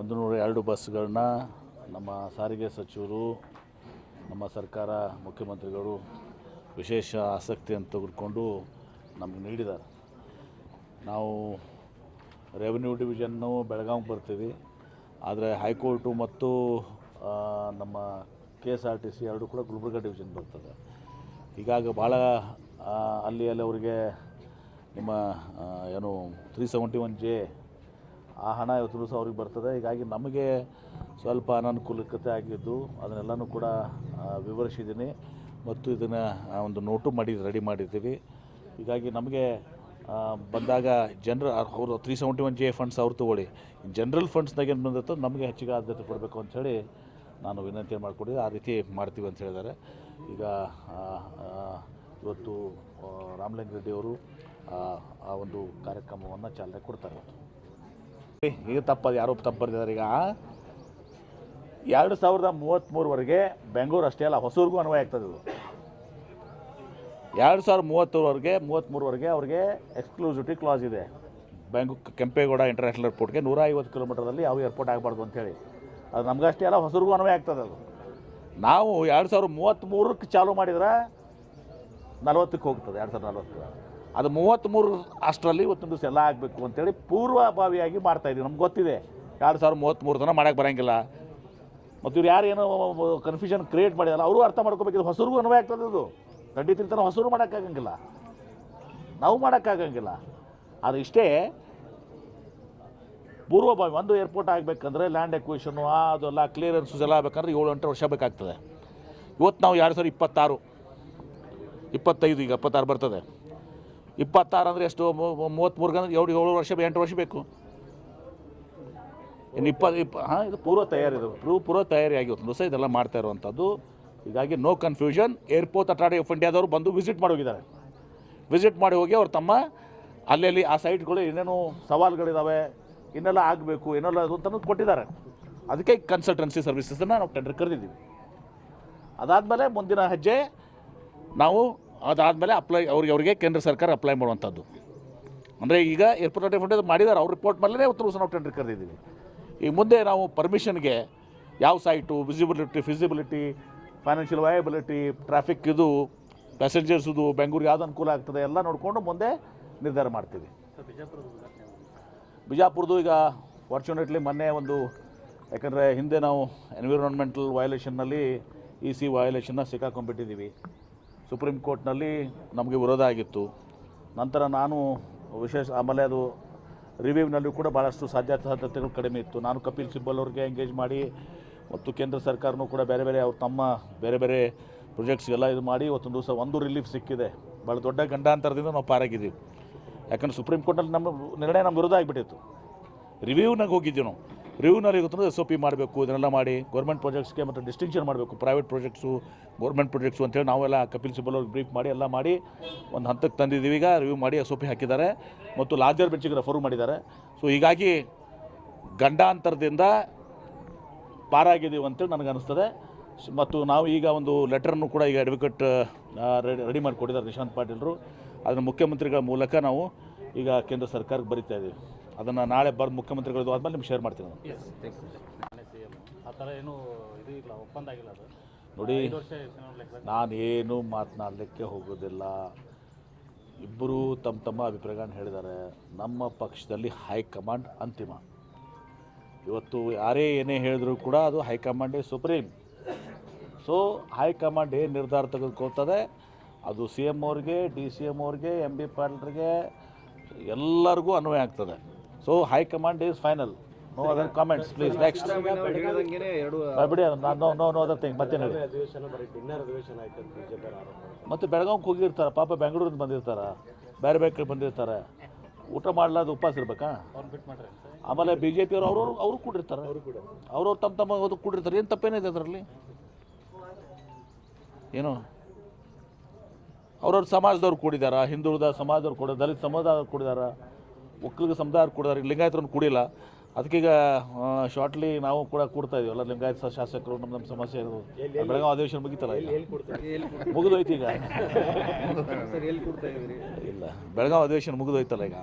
ಒಂದು ನೂರ ಎರಡು ಬಸ್ಗಳನ್ನ ನಮ್ಮ ಸಾರಿಗೆ ಸಚಿವರು, ನಮ್ಮ ಸರ್ಕಾರ, ಮುಖ್ಯಮಂತ್ರಿಗಳು ವಿಶೇಷ ಆಸಕ್ತಿಯನ್ನು ತೆಗೆದುಕೊಂಡು ನಮಗೆ ನೀಡಿದ್ದಾರೆ. ನಾವು ರೆವೆನ್ಯೂ ಡಿವಿಷನ್ನು ಬೆಳಗಾವಿಗೆ ಬರ್ತೀವಿ. ಆದರೆ ಹೈಕೋರ್ಟು ಮತ್ತು ನಮ್ಮ K S R T C ಎರಡು ಕೂಡ ಗುಲ್ಬರ್ಗ ಡಿವಿಷನ್ ಬರ್ತದೆ. ಹೀಗಾಗಿ ಭಾಳ ಅಲ್ಲಿ ಅಲ್ಲಿ ಅವರಿಗೆ ನಿಮ್ಮ ಏನು ತ್ರೀ ಸೆವೆಂಟಿ ಒನ್ ಜೆ ಆ ಹಣ ಇವತ್ತು ಸಹ ಅವ್ರಿಗೆ ಬರ್ತದೆ. ಹೀಗಾಗಿ ನಮಗೆ ಸ್ವಲ್ಪ ಅನನುಕೂಲಕತೆ ಆಗಿದ್ದು ಅದನ್ನೆಲ್ಲನೂ ಕೂಡ ವಿವರಿಸಿದ್ದೀನಿ. ಮತ್ತು ಇದನ್ನು ಒಂದು ನೋಟು ಮಾಡಿ, ರೆಡಿ ಮಾಡಿದ್ದೀವಿ. ಹೀಗಾಗಿ ನಮಗೆ ಬಂದಾಗ ಜನರ, ಅವರು three seventy one J funds ಅವ್ರು ತೊಗೊಳ್ಳಿ. ಜನರಲ್ ಫಂಡ್ಸ್ನಾಗ ಏನು ಬಂದಿರ್ತೋ ನಮಗೆ ಹೆಚ್ಚಿಗೆ ಆದ್ಯತೆ ಕೊಡಬೇಕು ಅಂಥೇಳಿ ನಾನು ವಿನಂತಿ ಮಾಡಿಕೊಡಿ ಆ ರೀತಿ ಮಾಡ್ತೀವಿ ಅಂತ ಹೇಳಿದ್ದಾರೆ. ಈಗ ಇವತ್ತು ರಾಮಲಿಂಗ ರೆಡ್ಡಿಯವರು ಆ ಒಂದು ಕಾರ್ಯಕ್ರಮವನ್ನು ಚಾಲನೆ ಕೊಡ್ತಾರೆ. ಈಗ ತಪ್ಪದು, ಯಾರೋ ತಪ್ಪು ಬರ್ತಿದ್ದಾರೆ ಈಗ. ಎರಡು ಸಾವಿರದ ಮೂವತ್ತ್ಮೂರವರೆಗೆ ಬೆಂಗಳೂರು ಅಷ್ಟೇ ಅಲ್ಲ, ಹೊಸೂರಿಗೂ ಅನ್ವಯ ಆಗ್ತದೆ ಇದು ಎರಡು ಸಾವಿರದ ಮೂವತ್ತೂರವರೆಗೆ ಮೂವತ್ತ್ಮೂರವರೆಗೆ ಅವ್ರಿಗೆ ಎಕ್ಸ್ಕ್ಲೂಸಿವಿಟಿ ಕ್ಲಾಸ್ ಇದೆ. ಬೆಂಗ್ ಕೆಂಪೇಗೌಡ ಇಂಟರ್ನ್ಯಾಷನಲ್ ಏರ್ಪೋರ್ಟ್ಗೆ ನೂರ ಐವತ್ತು ಕಿಲೋಮೀಟರ್ದಲ್ಲಿ ಯಾವ ಏರ್ಪೋರ್ಟ್ ಆಗಬಾರ್ದು ಅಂತೇಳಿ ಅದು ನಮಗಷ್ಟೇ ಅಲ್ಲ, ಹೊಸೂರಿಗೂ ಅನ್ವಯ ಆಗ್ತದೆ ಅದು. ನಾವು ಎರಡು ಸಾವಿರದ ಮೂವತ್ತ್ಮೂರಕ್ಕೆ ಚಾಲೂ ಮಾಡಿದ್ರೆ ನಲವತ್ತಕ್ಕೆ ಹೋಗ್ತದೆ, ಎರಡು ಸಾವಿರದ ನಲವತ್ತು ಅದು ಮೂವತ್ತ್ಮೂರು ಅಷ್ಟರಲ್ಲಿ ಇವತ್ತಿನ ದಿವಸ ಎಲ್ಲ ಆಗಬೇಕು ಅಂತೇಳಿ ಪೂರ್ವಭಾವಿಯಾಗಿ ಮಾಡ್ತಾಯಿದ್ದೀವಿ ನಮ್ಗೆ ಗೊತ್ತಿದೆ. ಎರಡು ಸಾವಿರದ ಮೂವತ್ತ್ಮೂರು ಜನ ಮಾಡೋಕ್ಕೆ ಬರೋಂಗಿಲ್ಲ. ಮತ್ತು ಇವ್ರು ಯಾರು ಕನ್ಫ್ಯೂಷನ್ ಕ್ರಿಯೇಟ್ ಮಾಡಿದಾರೆ ಅವರು ಅರ್ಥ ಮಾಡ್ಕೋಬೇಕಿದ್ದು ಹೊಸರಿಗೂ ಅನ್ವಯ ಆಗ್ತದೆ ಅದು. ಗಡ್ಡಿ ತಿಂತಾನೆ ಹೊಸರು ಮಾಡೋಕ್ಕಾಗಂಗಿಲ್ಲ ನಾವು ಮಾಡೋಕ್ಕಾಗಂಗಿಲ್ಲ ಆದರೆ ಇಷ್ಟೇ ಪೂರ್ವಭಾವಿ ಒಂದು ಏರ್ಪೋರ್ಟ್ ಆಗಬೇಕಂದ್ರೆ ಲ್ಯಾಂಡ್ ಎಕ್ವಿಷನು ಅದೆಲ್ಲ ಕ್ಲಿಯರೆನ್ಸಸ್ ಎಲ್ಲ ಆಗಬೇಕಂದ್ರೆ ಏಳು ಎಂಟು ವರ್ಷ ಬೇಕಾಗ್ತದೆ. ಇವತ್ತು ನಾವು ಎರಡು ಸಾವಿರದ ಇಪ್ಪತ್ತಾರು, ಇಪ್ಪತ್ತೈದು ಈಗ, ಇಪ್ಪತ್ತಾರು ಬರ್ತದೆ. ಇಪ್ಪತ್ತಾರು ಅಂದರೆ ಎಷ್ಟು? ಮೂವತ್ತ್ಮೂರು ಅಂದರೆ ಏಳು ಏಳು ವರ್ಷ, ಎಂಟು ವರ್ಷ ಬೇಕು. ಇನ್ನು ಇಪ್ಪತ್ತು, ಇಪ್ಪ, ಹಾಂ, ಇದು ಪೂರ್ವ ತಯಾರಿ ಪೂರ್ವ ಪೂರ್ವ ತಯಾರಿ ಆಗಿತ್ತು ದಿವಸ ಇದೆಲ್ಲ ಮಾಡ್ತಾ ಇರುವಂಥದ್ದು. ಹೀಗಾಗಿ no confusion airport authority of ಇಂಡಿಯಾದವರು ಬಂದು ವಿಸಿಟ್ ಮಾಡಿ ಹೋಗಿದ್ದಾರೆ. ವಿಸಿಟ್ ಮಾಡಿ ಹೋಗಿ ಅವ್ರು ತಮ್ಮ ಅಲ್ಲಲ್ಲಿ ಆ ಸೈಟ್ಗಳು ಏನೇನು ಸವಾಲುಗಳಿದ್ದಾವೆ ಇನ್ನೆಲ್ಲ ಆಗಬೇಕು ಏನೆಲ್ಲ ಅದು ಅಂತಲೂ ಕೊಟ್ಟಿದ್ದಾರೆ. ಅದಕ್ಕೆ ಕನ್ಸಲ್ಟೆನ್ಸಿ ಸರ್ವಿಸಸನ್ನು ನಾವು ಟೆಂಡರ್ ಕರೆದಿದ್ದೀವಿ. ಅದಾದಮೇಲೆ ಮುಂದಿನ ಹೆಜ್ಜೆ ನಾವು ಅದಾದಮೇಲೆ ಅಪ್ಲೈ ಅವ್ರಿಗೆ, ಅವರಿಗೆ ಕೇಂದ್ರ ಸರ್ಕಾರ ಅಪ್ಲೈ ಮಾಡುವಂಥದ್ದು. ಅಂದರೆ ಈಗ ಏರ್ಪೋರ್ಟ್ ಆಫ್ ಇಂಡಿಯಾ ಮಾಡಿದ್ದಾರೆ ಅವ್ರ ರಿಪೋರ್ಟ್ ಮೇಲೆ ಉತ್ತರ ನಾವು ಟೆಂಡರ್ ಕರೆದಿದ್ದೀವಿ. ಈಗ ಮುಂದೆ ನಾವು ಪರ್ಮಿಷನ್ಗೆ ಯಾವ site visibility feasibility financial viability traffic ಇದು ಪ್ಯಾಸೆಂಜರ್ಸ್ ಇದು ಬೆಂಗಳೂರಿಗೆ ಯಾವ್ದು ಅನುಕೂಲ ಆಗ್ತದೆ ಎಲ್ಲ ನೋಡಿಕೊಂಡು ಮುಂದೆ ನಿರ್ಧಾರ ಮಾಡ್ತೀವಿ. ಬಿಜಾಪುರದ್ದು ಈಗ ಫಾರ್ಚುನೇಟ್ಲಿ ಮೊನ್ನೆ ಒಂದು, ಯಾಕಂದರೆ ಹಿಂದೆ ನಾವು ಎನ್ವಿರಾನ್ಮೆಂಟಲ್ ವಯಲೇಷನ್ನಲ್ಲಿ ಇ ಸಿ ವಯಲೇಷನ್ನ ಸಿಕ್ಕಾಕೊಂಡ್ಬಿಟ್ಟಿದ್ದೀವಿ. ಸುಪ್ರೀಂ ಕೋರ್ಟ್ನಲ್ಲಿ ನಮಗೆ ವಿರೋಧ ಆಗಿತ್ತು. ನಂತರ ನಾನು ವಿಶೇಷ ಆಮೇಲೆ ಅದು ರಿವ್ಯೂವ್ನಲ್ಲೂ ಕೂಡ ಭಾಳಷ್ಟು ಸಾಧ್ಯತೆ ಸಾಧ್ಯತೆಗಳು ಕಡಿಮೆ ಇತ್ತು. ನಾನು ಕಪಿಲ್ ಸಿಬ್ಬಲ್ ಅವ್ರಿಗೆ ಎಂಗೇಜ್ ಮಾಡಿ ಮತ್ತು ಕೇಂದ್ರ ಸರ್ಕಾರನೂ ಕೂಡ ಬೇರೆ ಬೇರೆ ಅವ್ರು ತಮ್ಮ ಬೇರೆ ಬೇರೆ ಪ್ರೊಜೆಕ್ಟ್ಸ್ಗೆಲ್ಲ ಇದು ಮಾಡಿ ಇವತ್ತೊಂದು ದಿವಸ ಒಂದು ರಿಲೀಫ್ ಸಿಕ್ಕಿದೆ. ಭಾಳ ದೊಡ್ಡ ಗಂಡಾಂತರದಿಂದ ನಾವು ಪಾರಾಗಿದ್ದೀವಿ. ಯಾಕಂದ್ರೆ ಸುಪ್ರೀಂ ಕೋರ್ಟಲ್ಲಿ ನಮ್ಮ ನಿರ್ಣಯ ನಮ್ಮ ವಿರೋಧ ಆಗಿಬಿಟ್ಟಿತ್ತು. ರಿವ್ಯೂವ್ನಾಗ ಹೋಗಿದ್ದೀವಿ ನಾವು. ರಿವ್ಯೂನಲ್ಲಿ ಗೊತ್ತಂದ್ರೆ ಎಸ್ ಒ ಪಿ ಮಾಡಬೇಕು, ಇದನ್ನೆಲ್ಲ ಮಾಡಿ ಗೌರ್ಮೆಂಟ್ ಪ್ರಾಜೆಕ್ಟ್ಸ್ಗೆ ಮತ್ತು ಡಿಸ್ಟಿಂಕ್ಷನ್ ಮಾಡಬೇಕು ಪ್ರೈವೇಟ್ ಪ್ರಾಜೆಕ್ಟ್ಸು ಗೌರ್ಮೆಂಟ್ ಪ್ರಾಜೆಕ್ಟ್ಸು ಅಂತೇಳಿ ನಾವೆಲ್ಲ ಕಪಿಲ್ ಸಿಬಲ್ ಅವ್ರಿಗೆ ಬ್ರೀಫ್ ಮಾಡಿ, ಎಲ್ಲ ಮಾಡಿ ಒಂದು ಹಂತಕ್ಕೆ ತಂದಿದ್ದೀವಿ. ಈಗ ರಿವ್ಯೂ ಮಾಡಿ ಎಸ್ ಒ ಪಿ ಹಾಕಿದ್ದಾರೆ ಮತ್ತು ಲಾರ್ಜರ್ ಬೆಂಚಿಗೆ ರೆಫರ್ ಮಾಡಿದ್ದಾರೆ. ಸೊ ಹೀಗಾಗಿ ಗಂಡಾಂತರದಿಂದ ಪಾರಾಗಿದ್ದೀವಿ ಅಂತೇಳಿ ನನಗನ್ನಿಸ್ತದೆ. ಮತ್ತು ನಾವು ಈಗ ಒಂದು ಲೆಟರನ್ನು ಕೂಡ ಈಗ ಅಡ್ವೊಕೇಟ್ ರೆಡಿ ರೆಡಿ ಮಾಡಿ ಕೊಟ್ಟಿದ್ದಾರೆ ನಿಶಾಂತ್ ಪಾಟೀಲ್ರು. ಅದನ್ನು ಮುಖ್ಯಮಂತ್ರಿಗಳ ಮೂಲಕ ನಾವು ಈಗ ಕೇಂದ್ರ ಸರ್ಕಾರಕ್ಕೆ ಬರೀತಾ ಇದ್ದೀವಿ. ಅದನ್ನು ನಾಳೆ ಬರ್ದು ಮುಖ್ಯಮಂತ್ರಿಗಳದ್ದು ಆದಮೇಲೆ ನಿಮ್ಗೆ ಶೇರ್ ಮಾಡ್ತೀನಿ ನಾನು. ನೋಡಿ ನಾನೇನು ಮಾತನಾಡಲಿಕ್ಕೆ ಹೋಗೋದಿಲ್ಲ. ಇಬ್ಬರು ತಮ್ಮ ತಮ್ಮ ಅಭಿಪ್ರಾಯಗಳನ್ನ ಹೇಳಿದ್ದಾರೆ. ನಮ್ಮ ಪಕ್ಷದಲ್ಲಿ ಹೈಕಮಾಂಡ್ ಅಂತಿಮ. ಇವತ್ತು ಯಾರೇ ಏನೇ ಹೇಳಿದ್ರು ಕೂಡ ಅದು ಹೈಕಮಾಂಡೇ ಸುಪ್ರೀಂ. ಸೊ ಹೈಕಮಾಂಡ್ ಏನು ನಿರ್ಧಾರ ತೆಗೆದುಕೊಳ್ತದೆ? ಅದು ಸಿ ಎಂ ಅವ್ರಿಗೆ ಡಿ ಸಿ ಎಂ ಅವ್ರಿಗೆ ಎಂ ಬಿ ಪಾಟೀಲ್ರಿಗೆ ಎಲ್ಲರಿಗೂ ಅನ್ವಯ ಆಗ್ತದೆ. So high command is final no other comments please next ಬಿಡಿ no no no other thing ಮತ್ತೆ ನೋಡಿ ಮತ್ತು ಬೆಳಗಾವಿಗೆ ಹೋಗಿರ್ತಾರೆ ಪಾಪ ಬೆಂಗಳೂರಿಂದ ಬಂದಿರ್ತಾರೆ ಬೇರೆ ಬೇರೆ ಕಡೆ ಬಂದಿರ್ತಾರೆ. ಊಟ ಮಾಡಲಾದ ಉಪವಾಸ ಇರ್ಬೇಕಾ? ಆಮೇಲೆ ಬಿ ಜೆ ಪಿಯವರು ಅವರು ಅವರು ಕೂಡಿರ್ತಾರೆ. ಅವ್ರವ್ರು ತಮ್ಮ ತಮ್ಮ ಅದು ಕೂಡಿರ್ತಾರೆ. ಏನು ತಪ್ಪೇನಿದೆ ಅದರಲ್ಲಿ? ಏನು? ಅವ್ರವ್ರ ಸಮಾಜದವ್ರು ಕೂಡಿದಾರ? ಹಿಂದುಳಿದ ಸಮಾಜದವ್ರು ಕೂಡ ದಲಿತ ಸಮಾಜದವ್ರು ಕೂಡಿದಾರ? ಒಕ್ಕಲಿಗ ಸಮುದಾಯವ್ರು ಈಗ ಲಿಂಗಾಯತರನ್ನು ಕೂಡಿಲ್ಲ. ಅದಕ್ಕೀಗ ಶಾರ್ಟ್ಲಿ ನಾವು ಕೂಡ ಕೂಡ್ತಾ ಇದೀವಿ. ಎಲ್ಲ ಲಿಂಗಾಯತ ಶಾಸಕರು ನಮ್ಮ ನಮ್ಮ ಸಮಸ್ಯೆ ಇರೋದು. ಬೆಳಗಾವಿ ಅಧಿವೇಶನ ಮುಗಿತಲ್ಲ ಈಗ? ಮುಗಿದೋಯ್ತು ಈಗ. ಇಲ್ಲ ಬೆಳಗಾವಿ ಅಧಿವೇಶನ ಮುಗಿದೋಯ್ತಲ್ಲ ಈಗ.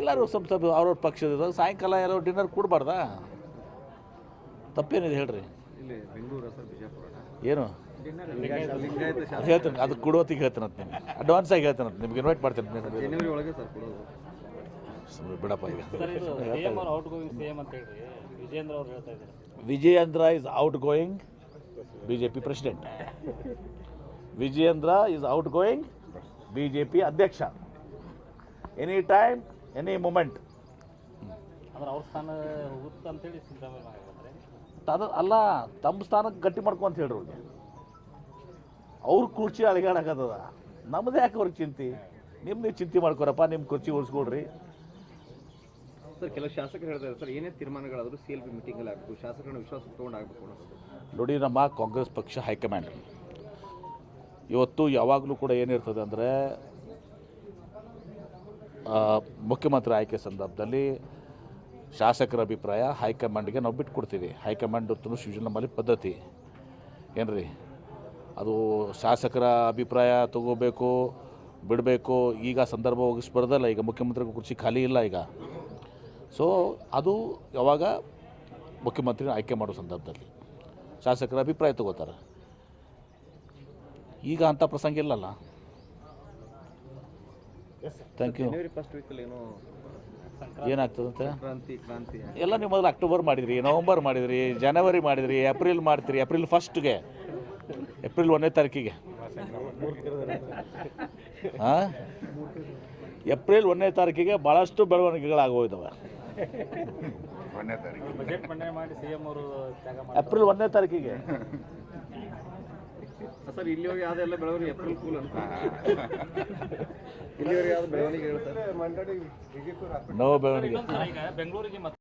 ಎಲ್ಲರೂ ಸ್ವಲ್ಪ ಸ್ವಲ್ಪ ಅವ್ರವ್ರ ಪಕ್ಷದ ಸಾಯಂಕಾಲ ಎಲ್ಲರೂ ಡಿನ್ನರ್ ಕೂಡಬಾರ್ದಾ? ತಪ್ಪೇನಿದೆ ಹೇಳ್ರಿ. ಏನು? ಹೇಳ್ತೀನಿ ಅದು ಕೊಡೋತ್ತಿಗೆ ಹೇಳ್ತೀನಿ ಅಂತ ನಿಮಗೆ. ಅಡ್ವಾನ್ಸ್ ಆಗಿ ಹೇಳ್ತೀನಿ ಅಂತ ನಿಮ್ಗೆ ಇನ್ವೈಟ್ ಮಾಡ್ತೀನಿ ಸುಮ್ನೆ ಬಿಡಪ್ಪ ಈಗ. ಸರ್ ಇದು ಸಿ ಎಂ ಅವ್ರು ಔಟ್ ಗೋಯಿಂಗ್ ಸಿ ಅಂತ ಹೇಳ್ರಿ. ವಿಜೇಂದ್ರ ಅವ್ರು ಹೇಳ್ತಾ ಇದ್ದಾರೆ. Vijayendra is out going B J P president Vijayendra is out going B J P ಅಧ್ಯಕ್ಷ. ಎನಿ ಟೈಮ್ ಎನಿ ಮೂಮೆಂಟ್ ಅಂದ್ರೆ ಅವ್ರ ಸ್ಥಾನ ಹೋಗುತ್ತೆ ಅಂತೇಳಿ ಸಿದ್ದರಾಮಯ್ಯ ಅದು ಅಲ್ಲ ತಮ್ಮ ಸ್ಥಾನಕ್ಕೆ ಗಟ್ಟಿ ಮಾಡ್ಕೊಂತ ಹೇಳ್ರಿ ಅವ್ರಿಗೆ. ಅವ್ರ ಕುರ್ಚಿ ಅಳಿಗಾಡಕತ್ತದ. ನಮ್ದು ಯಾಕೆ ಅವ್ರಿಗೆ ಚಿಂತೆ? ನಿಮ್ಮ ನೀವು ಚಿಂತೆ ಮಾಡ್ಕೊರಪ್ಪ ನಿಮ್ಮ ಕುರ್ಚಿ ಉಳಿಸ್ಕೊಳ್ರಿ. ಸರ್ ಕೆಲವು ಶಾಸಕರು ಹೇಳ್ತಾರೆ ಸರ್ ಏನೇ ತೀರ್ಮಾನಗಳಾದರೂ ಸಿ ಎಲ್ ಪಿ ಮೀಟಿಂಗಲ್ಲಿ ಆಗಬೇಕು ಶಾಸಕರನ್ನ ವಿಶ್ವಾಸ ತೊಗೊಂಡಾಗಬೇಕು ನೋಡಿ ನಮ್ಮ ಕಾಂಗ್ರೆಸ್ ಪಕ್ಷ ಹೈಕಮಾಂಡ್. ಇವತ್ತು ಯಾವಾಗಲೂ ಕೂಡ ಏನಿರ್ತದೆ ಅಂದರೆ ಮುಖ್ಯಮಂತ್ರಿ ಆಯ್ಕೆ ಸಂದರ್ಭದಲ್ಲಿ ಶಾಸಕರ ಅಭಿಪ್ರಾಯ ಹೈಕಮಾಂಡ್ಗೆ ನಾವು ಬಿಟ್ಕೊಡ್ತೀವಿ. ಹೈಕಮಾಂಡ್ ಹೊತ್ತು ನಮ್ಮಲ್ಲಿ ಪದ್ಧತಿ. ಏನ್ರಿ? ಅದು ಶಾಸಕರ ಅಭಿಪ್ರಾಯ ತಗೋಬೇಕು ಬಿಡಬೇಕು ಈಗ ಸಂದರ್ಭ ಹೋಗಿಸ್ಬಾರ್ದಲ್ಲ ಈಗ ಮುಖ್ಯಮಂತ್ರಿಗೂ ಕುರ್ಚಿ ಖಾಲಿ ಇಲ್ಲ ಈಗ. ಸೊ ಅದು ಯಾವಾಗ ಮುಖ್ಯಮಂತ್ರಿ ಆಯ್ಕೆ ಮಾಡೋ ಸಂದರ್ಭದಲ್ಲಿ. ಶಾಸಕರ ಅಭಿಪ್ರಾಯ ತಗೋತಾರೆ. ಈಗ ಅಂಥ ಪ್ರಸಂಗ ಇಲ್ಲಲ್ಲ? ಥ್ಯಾಂಕ್ ಯು ಜನವರಿ ಫಸ್ಟ್ ವೀಕಲ್ಲಿ ಏನೋ ಏನಾಗ್ತದಂತೆ? ಕ್ರಾಂತಿ ಕ್ರಾಂತಿ ಎಲ್ಲ ನೀವು ಮೊದಲು ಅಕ್ಟೋಬರ್ ಮಾಡಿದ್ರಿ ನವಂಬರ್ ಮಾಡಿದ್ರಿ ಜನವರಿ ಮಾಡಿದ್ರಿ ಏಪ್ರಿಲ್ ಮಾಡ್ತೀರಿ ಏಪ್ರಿಲ್ ಫಸ್ಟ್ಗೆ. ಏಪ್ರಿಲ್ ಒಂದನೇ ತಾರೀಕಿಗೆ. ಹಾಂ ಏಪ್ರಿಲ್ ಒಂದನೇ ತಾರೀಕಿಗೆ ಭಾಳಷ್ಟು ಬೆಳವಣಿಗೆಗಳಾಗೋಯ್ತವೆ ಬಜೆಟ್ ಮಂಡನೆ ಮಾಡಿ ಸಿ ಅವರು ತ್ಯಾಗ ಮಾಡಿ ಏಪ್ರಿಲ್ ಒಂದನೇ ತಾರೀಕಿಗೆ. ಸರ್ ಇಲ್ಲಿವರೆಗೆ ಯಾವ್ದೆಲ್ಲ ಬೆಳವಣಿಗೆ ಏಪ್ರಿಲ್ ಕೂಲ್ ಅಂತ. ಇಲ್ಲಿವರೆಗೆ ಯಾವ್ದು ಬೆಳವಣಿಗೆ ಹೇಳ್ತಾರೆ? ನೋ ಬೆಳವಣಿಗೆ.